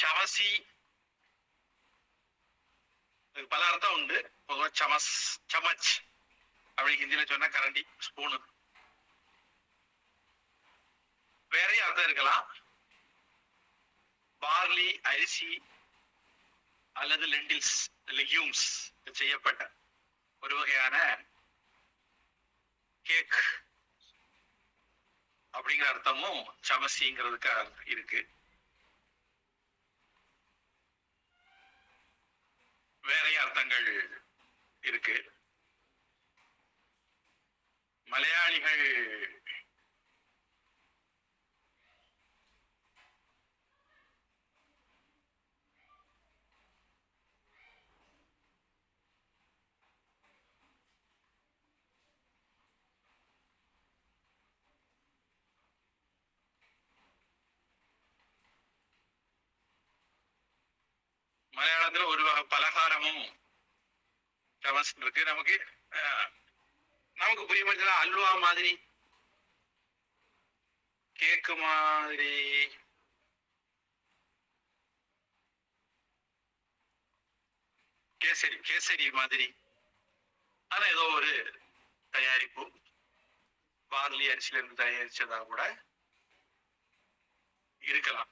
சமசி பல அர்த்தம் உண்டு பொதுவாக சமஸ் சமச் அப்படி ஹிந்தியில சொன்னா கரண்டி ஸ்பூனு வேறையும் அர்த்தம் இருக்கலாம் பார்லி அரிசி அல்லது லெண்டில்ஸ் லெக்யூம்ஸ் செய்யப்பட்ட ஒரு வகையான கேக் அப்படிங்கிற அர்த்தமும் சமசிங்கிறதுக்கு இருக்கு அர்த்தங்கள் இருக்கு. மலையாளிகள் மலையாளத்துல ஒரு வகை பலகாரமும் ஃபேமஸ் இருக்கு நமக்கு நமக்கு புரிய மாதிரி அல்வா மாதிரி கேக்கு மாதிரி கேசரி கேசரி மாதிரி ஆனா ஏதோ ஒரு தயாரிப்பு பார்லி அரிசியில இருந்து தயாரிச்சதா கூட இருக்கலாம்